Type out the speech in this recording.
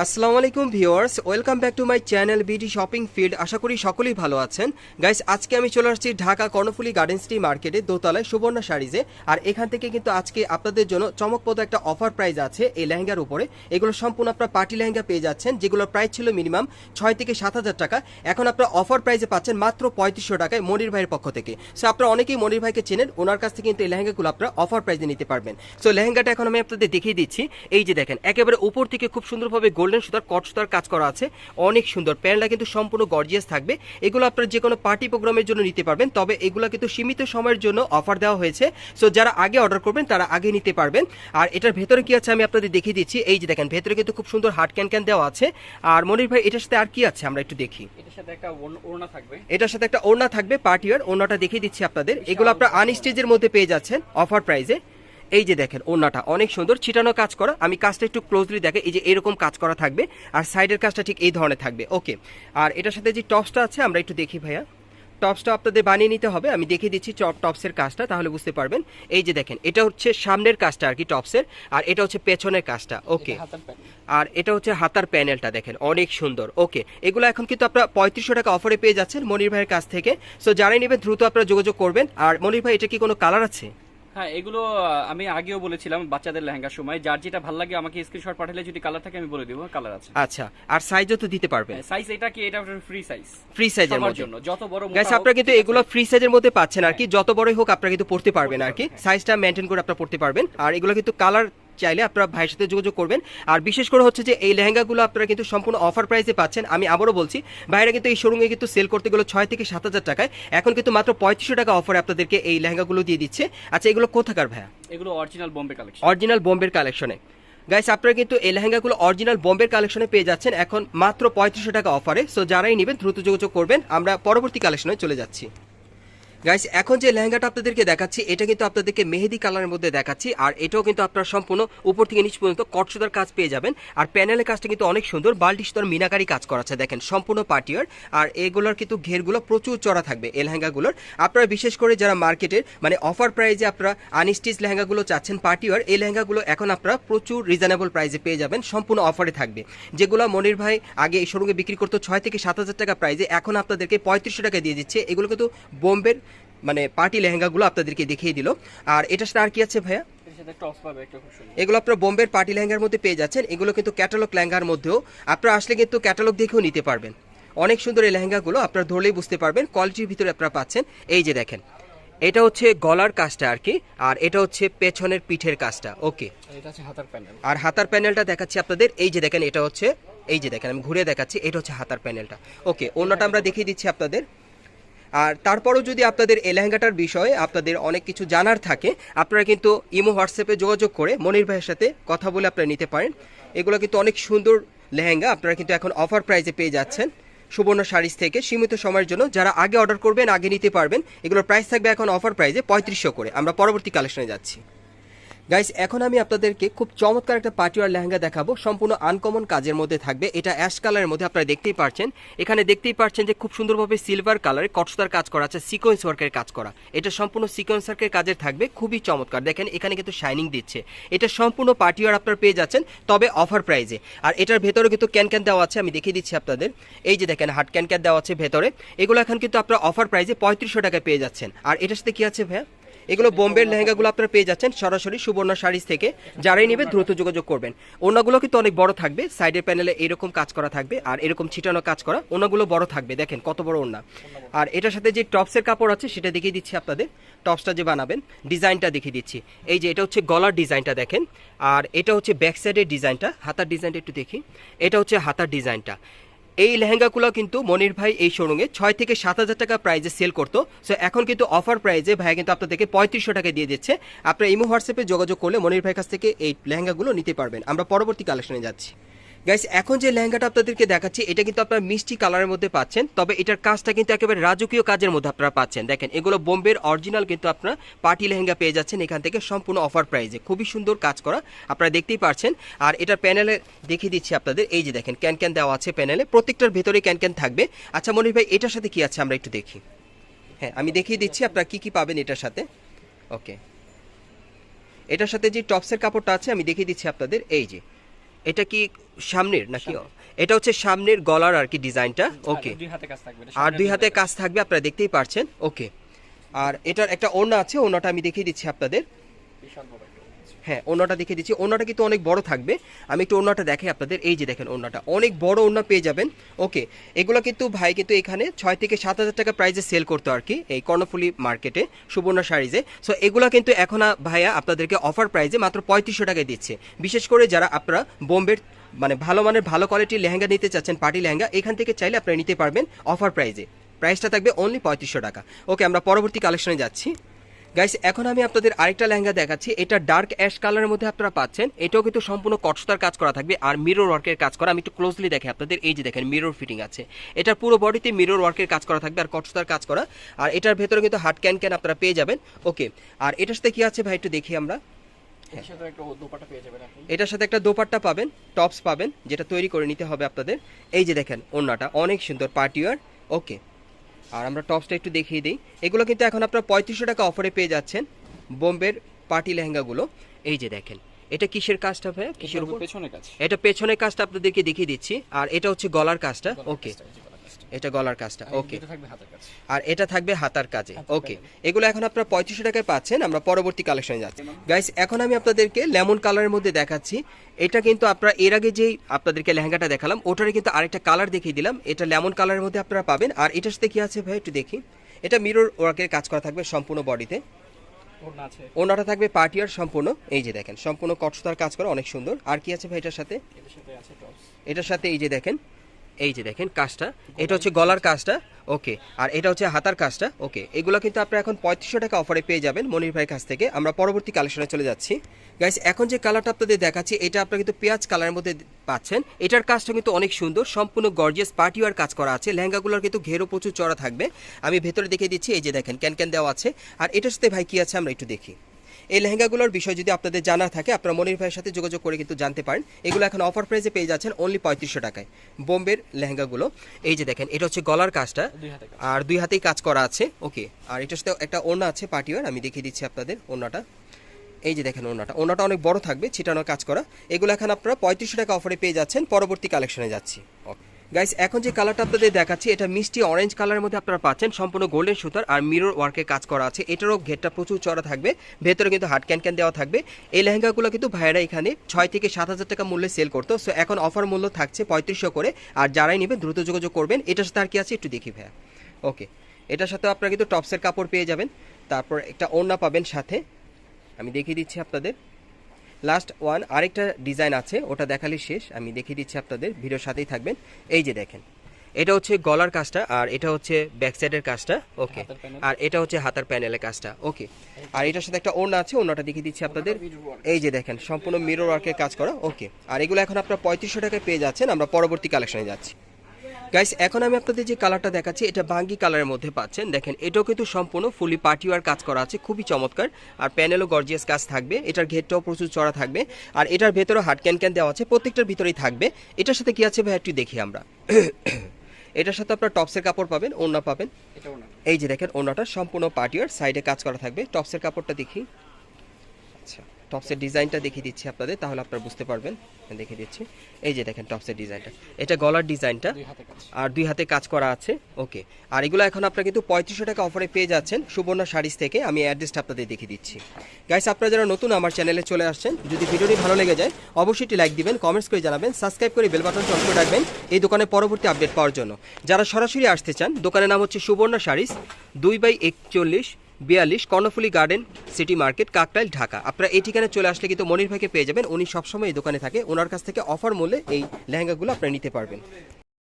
আসসালামু আলাইকুম viewers, welcome back to my channel BD shopping field. আশা করি সকলেই ভালো আছেন। গাইস, আজকে আমি চলে আসছি ঢাকা কর্ণফুলি গার্ডেন সিটি মার্কেটে দোতলায় সুবর্ণ শাড়িজে। আর এখান থেকে কিন্তু আজকে আপনাদের জন্য চমকপ্রদ একটা অফার প্রাইস আছে এই লেহেঙ্গার উপরে। এগুলো সম্পূর্ণ আপনার পার্টি লেহেঙ্গা পেয়ে যাচ্ছেন, যেগুলোর প্রাইস ছিল মিনিমাম ছয় থেকে সাত হাজার টাকা। এখন আপনার অফার প্রাইসে পাচ্ছেন মাত্র পঁয়ত্রিশশো টাকায় মনির ভাইয়ের পক্ষ থেকে। সো আপনারা অনেকেই মনির ভাইকে চেনেন, ওনার কাছ থেকে কিন্তু এই লেহেঙ্গাগুলো আপনারা অফার প্রাইসে নিতে পারবেন। সো লেহেঙ্গাটা এখন আমি আপনাদের দেখিয়ে দিচ্ছি। এই যে দেখেন, একেবারে উপর থেকে খুব সুন্দরভাবে গোল্ডেন সুতার কট সুতার কাজ করা আছে। অনেক সুন্দর। প্যান্টটা কিন্তু সম্পূর্ণ গর্জিয়াস থাকবে। এগুলো আপনারা যে কোনো পার্টি প্রোগ্রামের জন্য নিতে পারবেন তবে এগুলো কিন্তু সীমিত সময়ের জন্য অফার দেওয়া হয়েছে। সো যারা আগে অর্ডার করবেন তারা আগে নিতে পারবেন। আর এটার ভেতরে কি আছে আমি আপনাদের দেখিয়ে দিচ্ছি। এই যে দেখেন ভেতরে কিন্তু খুব সুন্দর হার্ড ক্যান ক্যান দেওয়া আছে। আর মনির ভাই এটার সাথে আর কি আছে? আমরা একটু দেখি। এটার সাথে একটা ওড়- ওড়না থাকবে। এটার সাথে একটা ওড়না থাকবে পার্টিয়ার ওড়নাটা দেখিয়ে দিচ্ছি আপনাদের। এগুলো আপনারা আনস্টেজের মধ্যে পেয়ে যাচ্ছেন অফার প্রাইসে এই যে দেখেন ওড়নাটা অনেক সুন্দর। ছিটানো কাজ করা। আমি কাজটা একটু ক্লোজলি দেখে এই যে এরকম কাজ করা থাকবে। আর সাইডের কাজটা ঠিক এই ধরনের থাকবে। ওকে আর এটার সাথে যে টপসটা আছে আমরা একটু দেখি ভাইয়া। টপসটা আপনাদের বানিয়ে নিতে হবে। আমি দেখিয়ে দিচ্ছি টপ টপসের কাজটা তাহলে বুঝতে পারবেন। এই যে দেখেন এটা হচ্ছে সামনের কাজটা আর কি টপসের আর এটা হচ্ছে পেছনের কাজটা। ওকে আর এটা হচ্ছে হাতার প্যানেলটা দেখেন অনেক সুন্দর। ওকে এগুলো এখন কিন্তু আপনারা পঁয়ত্রিশশো টাকা অফারে পেয়ে যাচ্ছেন মনির ভাইয়ের কাছ থেকে। সো যারাই নেবেন দ্রুত আপনারা যোগাযোগ করবেন। আর মনির ভাই এটা কি কোনো কালার আছে? হ্যাঁ এগুলো আমি আগেও বলেছিলাম বাচ্চাদের লেহেঙ্গার সময়। যার যেটা ভালো লাগে আমাকে স্ক্রিনশট পাঠালে যদি কালার থাকে আমি বলে দিব কালার আছে। আচ্ছা আর সাইজও তো দিতে পারবেন। সাইজ এটা কি? এটা ফ্রি সাইজ ফ্রি সাইজের মধ্যে। জন্য। যত বড় গাইস আপনারা কিন্তু এগুলো ফ্রি সাইজের মধ্যে পাচ্ছেন আর কি। যত বড়ই হোক আপনারা কিন্তু পড়তে পারবেন আর কি। সাইজটা মেনটেন করে আপনারা পড়তে পারবেন। আর এগুলো কিন্তু কালার চাইলে আপনারা ভাইয়ের সাথে যোগাযোগ করবেন। আর বিশেষ করে হচ্ছে যে এই লেহেঙ্গাগুলো আপনারা কিন্তু সম্পূর্ণ অফার প্রাইসে পাচ্ছেন। আমি আবারও বলছি ভাইরা কিন্তু এই শোরুমে কিন্তু সেল করতে গেলো ছয় থেকে সাত হাজার টাকায়। এখন কিন্তু মাত্র পঁয়ত্রিশশো টাকা অফারে আপনাদেরকে এই লেহেঙ্গাগুলো দিয়ে দিচ্ছে। আচ্ছা এগুলো কোথাকার ভাইয়া? এগুলো অরিজিনাল বোম্বে কালেকশন অরিজিনাল বোম্বের কালেকশনে গাইস আপনারা কিন্তু এই লেহেঙ্গাগুলো অরিজিনাল বোম্বের কালেকশনে পেয়ে যাচ্ছেন। এখন মাত্র পঁয়ত্রিশশো টাকা অফারে সো যারাই নেবেন দ্রুত যোগাযোগ করবেন। আমরা পরবর্তী কালেকশনে চলে যাচ্ছি। গাইস এখন যে লেহেঙ্গাটা আপনাদেরকে দেখাচ্ছি, এটা কিন্তু আপনাদেরকে মেহেদি কালারের মধ্যে দেখাচ্ছি, আর এটাও কিন্তু আপনারা সম্পূর্ণ উপর থেকে নিচ পর্যন্ত কটসুদার কাজ পেয়ে যাবেন। আর প্যানেলের কাজটা কিন্তু অনেক সুন্দর বাল্টি সুতার মিনাকারি কাজ করা আছে, দেখেন, সম্পূর্ণ পার্টিয়ার আর এগুলোর কিন্তু ঘেরগুলো প্রচুর চড়া থাকবে, এই লেহেঙ্গাগুলোর। আপনারা বিশেষ করে যারা মার্কেটের মানে অফার প্রাইজে আপনারা আনস্টিচ লেহেঙ্গাগুলো চাচ্ছেন পার্টিওয়ার, এই লেহেঙ্গাগুলো এখন আপনারা প্রচুর রিজনেবল প্রাইজে পেয়ে যাবেন, সম্পূর্ণ অফারে থাকবে। যেগুলো মনির ভাই আগে এই শোরুমে বিক্রি করতো ছয় থেকে সাত হাজার টাকা প্রাইজে এখন আপনাদেরকে পঁয়ত্রিশশো টাকা দিয়ে দিচ্ছে। এগুলো কিন্তু বোম্বের মানে পার্টি লেহেঙ্গাগুলো আপনাদেরকে দেখিয়ে দিল। আর এটার সাথে আর কি আছে ভাইয়া? এগুলো আপনারা বোম্বের পার্টি লেহেঙ্গার মধ্যে পেয়ে যাচ্ছেন। এগুলো কিন্তু ক্যাটালগ লেহেঙ্গার মধ্যেও। আপনারা আসলে কিন্তু ক্যাটালগ দেখেও নিতে পারবেন। অনেক সুন্দর এই লেহেঙ্গাগুলো আপনারা ধরলেই বুঝতে পারবেন কোয়ালিটির ভিতরে আপনারা পাচ্ছেন। এই যে দেখেন এটা হচ্ছে গলার কাজটা আর কি আর এটা হচ্ছে পেছনের পিঠের কাজটা। ওকে এটা হাতার প্যান্ডেল আর হাতার প্যানেলটা দেখাচ্ছি আপনাদের। এই যে দেখেন এটা হচ্ছে এই যে দেখেন আমি ঘুরে দেখাচ্ছি এটা হচ্ছে হাতার প্যানেলটা। ওকে অন্যটা আমরা দেখিয়ে দিচ্ছি আপনাদের। আর তারপরও যদি আপনাদের এই লেহেঙ্গাটার বিষয়ে আপনাদের অনেক কিছু জানার থাকে, আপনারা কিন্তু ইমো হোয়াটসঅ্যাপে যোগাযোগ করে মনির ভাইয়ের সাথে কথা বলে আপনারা নিতে পারেন। এগুলো কিন্তু অনেক সুন্দর লেহেঙ্গা, আপনারা কিন্তু এখন অফার প্রাইজে পেয়ে যাচ্ছেন সুবর্ণ শাড়িজ থেকে। সীমিত সময়ের জন্য যারা আগে অর্ডার করবেন, আগে নিতে পারবেন, এগুলোর প্রাইস থাকবে এখন অফার প্রাইজে পঁয়ত্রিশশো করে। আমরা পরবর্তী কালেকশনে যাচ্ছি। গাইস এখন আমি আপনাদেরকে খুব চমৎকার একটা পার্টিওয়ার লেহেঙ্গা দেখাবো। সম্পূর্ণ আনকমন কাজের মধ্যে থাকবে। এটা অ্যাশ কালারের মধ্যে আপনারা দেখতেই পারছেন। এখানে দেখতেই পারছেন যে খুব সুন্দরভাবে সিলভার কালারে কটসতার কাজ করা আছে সিকোয়েন্স ওয়ার্কের কাজ করা। এটা সম্পূর্ণ সিকোয়েন্স ওয়ার্কের কাজের থাকবে। খুবই চমৎকার। দেখেন, এখানে কিন্তু শাইনিং দিচ্ছে। এটা সম্পূর্ণ পার্টিওয়ার আপনারা পেয়ে যাচ্ছেন, তবে অফার প্রাইজে আর এটার ভেতরে কিন্তু ক্যান ক্যান দেওয়া আছে, আমি দেখিয়ে দিচ্ছি আপনাদের। এই যে দেখেন, হাট ক্যান ক্যান দেওয়া আছে ভেতরে। এগুলো এখন কিন্তু আপনারা অফার প্রাইজে পঁয়ত্রিশশো টাকায় পেয়ে যাচ্ছেন। আর এটার সাথে কি আছে ভাইয়া? এগুলো বোম্বের লেহেঙ্গাগুলো আপনারা পেয়ে যাচ্ছেন সরাসরি সুবর্ণা শাড়িজ থেকে। যারাই নেবে দ্রুত যোগাযোগ করবেন। ওনাগুলো কিন্তু অনেক বড় থাকবে। সাইডের প্যানেলে এরকম কাজ করা থাকবে আর এরকম ছিটানো কাজ করা ওনাগুলো বড় থাকবে। দেখেন কত বড় ওনা আর এটার সাথে যে টপসের কাপড় আছে সেটা দেখিয়ে দিচ্ছি আপনাদের। টপসটা যে বানাবেন, ডিজাইনটা দেখিয়ে দিচ্ছি। এই যে এটা হচ্ছে গলার ডিজাইনটা দেখেন। আর এটা হচ্ছে ব্যাক সাইডের ডিজাইনটা। হাতার ডিজাইনটা একটু দেখি। এটা হচ্ছে হাতার ডিজাইনটা। এই লেহেঙ্গাগুলো কিন্তু মনির ভাই এই শোরুমে ছয় থেকে সাত হাজার টাকা প্রাইজে সেল করতো। সো এখন কিন্তু অফার প্রাইজে ভাইয়া কিন্তু আপনাদেরকে পঁয়ত্রিশশো টাকা দিয়ে দিচ্ছে। আপনারা ইমো হোয়াটসঅ্যাপে যোগাযোগ করলে মনির ভাইয়ের কাছ থেকে এই লেহেঙ্গাগুলো নিতে পারবেন। আমরা পরবর্তী কালেকশনে যাচ্ছি। গাইস এখন যে লেহেঙ্গাটা আপনাদেরকে দেখাচ্ছি, এটা কিন্তু আপনারা মিষ্টি কালারের মধ্যে পাচ্ছেন, তবে এটার কাজটা কিন্তু একেবারে রাজকীয় কাজের মধ্যে আপনারা পাচ্ছেন। দেখেন, এগুলো বোম্বের অরিজিনাল কিন্তু আপনারা পার্টি লেহেঙ্গা পেয়ে যাচ্ছেন এখান থেকে সম্পূর্ণ অফার প্রাইজে খুবই সুন্দর কাজ করা, আপনারা দেখতেই পারছেন। আর এটার প্যানেলে দেখিয়ে দিচ্ছি আপনাদের, এই যে দেখেন ক্যান ক্যান দেওয়া আছে প্যানেলে প্রত্যেকটার ভেতরে ক্যান ক্যান থাকবে। আচ্ছা মনির ভাই, এটার সাথে কি আছে? আমরা একটু দেখি। হ্যাঁ আমি দেখিয়ে দিচ্ছি, আপনারা কি কি পাবেন এটার সাথে? ওকে এটার সাথে যে টপসের কাপড়টা আছে, আমি দেখিয়ে দিচ্ছি আপনাদের, এই যে। এটা কি সামনের নাকি? এটা হচ্ছে সামনের গলার আর কি ডিজাইনটা। ওকে আর দুই হাতে কাজ। থাকবে আপনারা দেখতেই পারছেন। ওকে আর এটার একটা ওড়না আছে ওড়নাটা আমি দেখিয়ে দিচ্ছি আপনাদের। হ্যাঁ ওড়নাটা দেখিয়ে দিচ্ছি। ওড়নাটা কিন্তু অনেক বড় থাকবে। আমি একটু ওড়নাটা দেখাই আপনাদের। এই যে দেখেন ওড়নাটা। অনেক বড় ওড়না পেয়ে যাবেন। ওকে, এগুলো কিন্তু ভাই কিন্তু এখানে ছয় থেকে সাত হাজার টাকা প্রাইজে সেল করতো আর কি, এই কর্ণফুলি মার্কেটে সুবর্ণ শাড়িজে সো এগুলো কিন্তু এখন ভাইয়া আপনাদেরকে অফার প্রাইজে মাত্র পঁয়ত্রিশশো টাকায় দিচ্ছে। বিশেষ করে যারা আপনারা বোম্বের মানে ভালো মানের, ভালো কোয়ালিটির লেহেঙ্গা নিতে চাচ্ছেন পার্টি লেহেঙ্গা, এখান থেকে চাইলে আপনারা নিতে পারবেন অফার প্রাইজে প্রাইসটা থাকবে অনলি পঁয়ত্রিশশো টাকা। ওকে, আমরা পরবর্তী কালেকশনে যাচ্ছি। গাইস এখন আমি আপনাদের আরেকটা লেহেঙ্গা দেখাচ্ছি। এটা ডার্ক অ্যাশ কালারের মধ্যে আপনারা পাচ্ছেন। এটাও কিন্তু সম্পূর্ণ কটসতার কাজ করা থাকবে আর মিরর ওয়ার্কের কাজ করা। আমি একটু ক্লোজলি দেখে আপনাদের এই যে দেখেন মিরর ফিটিং আছে। এটার পুরো বডিতে মিরর ওয়ার্কের কাজ করা থাকবে আর কটসতার কাজ করা। আর এটার ভেতরে কিন্তু হাট ক্যান ক্যান আপনারা পেয়ে যাবেন। ওকে আর এটার সাথে কি আছে ভাই একটু দেখি আমরা। এটার সাথে একটা দোপাট্টা পাবেন টপস পাবেন যেটা তৈরি করে নিতে হবে আপনাদের। এই যে দেখেন ওড়নাটা অনেক সুন্দর পার্টিওয়ার ওকে আর আমরা টপসটা একটু দেখিয়ে দিই। এগুলো কিন্তু এখন আপনার পঁয়ত্রিশশো টাকা অফারে পেয়ে যাচ্ছেন বোম্বের পার্টি লেহেঙ্গাগুলো। এই যে দেখেন এটা কিসের কাজটা ভাই কিসের এর উপর? পেছনে কাজ এটা পেছনের কাজটা আপনাদেরকে দেখিয়ে দিচ্ছি। আর এটা হচ্ছে গলার কাজটা ওকে এটা গলার কাজটা ওকে আর এটা থাকবে হাতার কাজে ওকে এগুলো এখন আপনারা পঁয়ত্রিশশো টাকায় পাচ্ছেন আমরা পরবর্তী কালেকশনে যাচ্ছি। গাইস এখন আমি আপনাদেরকে লেমন কালারের মধ্যে দেখাচ্ছি। এটা কিন্তু আপনারা এর আগে যেই আপনাদেরকে লেহেঙ্গাটা দেখালাম ওটারে কিন্তু আরেকটা কালার দেখিয়ে দিলাম। এটা লেমন কালারের মধ্যে আপনারা পাবেন। আর এটার সাথে কি আছে ভাই একটু দেখি। এটা মিরর ওয়ার্কের কাজ করা থাকবে সম্পূর্ণ বডিতে ওনাটা থাকবে পার্টিয়ার সম্পূর্ণ এই যে দেখেন সম্পূর্ণ কটসতার কাজ করা অনেক সুন্দর। আর কি আছে ভাই এটার সাথে? এটার সাথে এই যে দেখেন এই যে দেখেন কাজটা, এটা হচ্ছে গলার কাজটা, ওকে, আর এটা হচ্ছে হাতার কাজটা, ওকে, এগুলো কিন্তু আপনারা এখন পঁয়ত্রিশশো টাকা অফারে পেয়ে যাবেন মনির ভাইয়ের কাছ থেকে। আমরা পরবর্তী কালেকশনে চলে যাচ্ছি। গাইস এখন যে কালারটা আপনাদের দেখাচ্ছি, এটা আপনারা কিন্তু পেঁয়াজ কালারের মধ্যে পাচ্ছেন। এটার কাজটা কিন্তু অনেক সুন্দর, সম্পূর্ণ গর্জিয়াস পার্টিওয়ার কাজ করা আছে। লেহেঙ্গাগুলোর কিন্তু ঘেরও প্রচুর চড়া থাকবে। আমি ভেতরে দেখিয়ে দিচ্ছি, এই যে দেখেন ক্যান ক্যান দেওয়া আছে। আর এটার সাথে ভাই কি আছে, আমরা একটু দেখি। এই লেহেঙ্গাগুলোর বিষয় যদি আপনাদের জানা থাকে আপনারা মনির ভাইয়ের সাথে যোগাযোগ করে কিন্তু জানতে পারেন। এগুলো এখন অফার প্রাইসে পেয়ে যাচ্ছেন অনলি পঁয়ত্রিশশো টাকায়। বোম্বের লেহেঙ্গাগুলো। এই যে দেখেন এটা হচ্ছে গলার কাজটা। আর দুই হাতেই কাজ করা আছে। ওকে আর এটার সাথে একটা ওড়না আছে পার্টিওয়ার আমি দেখিয়ে দিচ্ছি আপনাদের ওড়নাটা। এই যে দেখেন ওড়নাটা। ওড়নাটা অনেক বড় থাকবে ছিটানো কাজ করা। এগুলো এখন আপনারা পঁয়ত্রিশশো টাকা অফারে পেয়ে যাচ্ছেন। পরবর্তী কালেকশনে যাচ্ছি। গাইস এখন যে কালারটা আপনাদের দেখাচ্ছি, এটা মিষ্টি অরেঞ্জ কালারের মধ্যে আপনারা পাচ্ছেন। সম্পূর্ণ গোল্ডেন সুতার আর মিরর ওয়ার্কের কাজ করা আছে। এটারও ঘেরটা প্রচুর চড়া থাকবে। ভেতরে কিন্তু হাট ক্যান ক্যান দেওয়া থাকবে। এই লেহেঙ্গাগুলো কিন্তু ভাইয়েরা এখানে ছয় থেকে সাত হাজার টাকা মূল্যে সেল করতো। সো এখন অফার মূল্য থাকছে পঁয়ত্রিশশো করে। আর যারাই নেবেন, দ্রুত যোগাযোগ করবেন। এটার সাথে আর কি আছে একটু দেখি ভাইয়া। ওকে এটার সাথে আপনারা কিন্তু টপসের কাপড় পেয়ে যাবেন। তারপর একটা ওড়না পাবেন সাথে। আমি দেখিয়ে দিচ্ছি আপনাদের। লাস্ট ওয়ান আরেকটা ডিজাইন আছে ওটা দেখালে শেষ। আমি দেখিয়ে দিচ্ছি আপনাদের ভিডিওর সাথেই থাকবেন। এই যে দেখেন এটা হচ্ছে গলার কাজটা আর এটা হচ্ছে ব্যাক সাইডের কাজটা ওকে আর এটা হচ্ছে হাতার প্যানেলের কাজটা ওকে আর এটার সাথে একটা ওড়না আছে ওড়নাটা দেখিয়ে দিচ্ছি আপনাদের। এই যে দেখেন সম্পূর্ণ মিরর ওয়ার্কের কাজ করা ওকে আর এগুলো এখন আপনারা পঁয়ত্রিশশো টাকায় পেয়ে যাচ্ছেন আমরা পরবর্তী কালেকশনে যাচ্ছি। গাইস এখন আমি আপনাদের যে কালারটা দেখাচ্ছি এটা বাঙ্গি কালারের মধ্যে পাচ্ছেন। দেখেন এটাও কিন্তু সম্পূর্ণ ফুলি পার্টিওয়ার কাজ করা আছে খুবই চমৎকার। আর প্যানেলও গর্জিয়াস কাজ থাকবে এটার ঘেরটাও প্রচুর চড়া থাকবে। আর এটার ভেতরে হাট ক্যান ক্যান দেওয়া আছে প্রত্যেকটার ভিতরেই থাকবে। এটার সাথে কি আছে ভাই একটু দেখি আমরা। এটার সাথে আপনার টপসের কাপড় পাবেন ওড়না পাবেন। এই যে দেখেন ওড়নাটা সম্পূর্ণ পার্টিওয়ার সাইডে কাজ করা থাকবে। টপসের কাপড়টা দেখি। আচ্ছা। টপসের ডিজাইনটা দেখিয়ে দিচ্ছি আপনাদের তাহলে আপনারা বুঝতে পারবেন। দেখিয়ে দিচ্ছি। এই যে দেখেন টপসের ডিজাইনটা। এটা গলার ডিজাইনটা। আর দুই হাতে কাজ করা আছে। ওকে। আর এগুলো এখন আপনারা কিন্তু পঁয়ত্রিশশো টাকা অফারে পেয়ে যাচ্ছেন সুবর্ণা শাড়িজ থেকে। আমি অ্যাড্রেসটা আপনাদের দেখিয়ে দিচ্ছি। গাইস আপনারা যারা নতুন আমার চ্যানেলে চলে আসছেন যদি ভিডিওটি ভালো লেগে যায় অবশ্যই একটি লাইক দিবেন কমেন্টস করে জানাবেন সাবস্ক্রাইব করে বেল বাটন করে রাখবেন এই দোকানের পরবর্তী আপডেট পাওয়ার জন্য। যারা সরাসরি আসতে চান দোকানের নাম হচ্ছে সুবর্ণা শাড়িজ দুই বাই একচল্লিশ বিয়াল্লিশ Karnaphuli garden, city market Kakrail Dhaka. আপনারা এই ঠিকানায় চলে আসলে কিন্তু মনির ভাইকে পেয়ে যাবেন। উনি সবসময় এই দোকানে থাকে। ওনার কাছ থেকে অফার মূল্যে এই লেহেঙ্গাগুলো আপনারা নিতে পারবেন।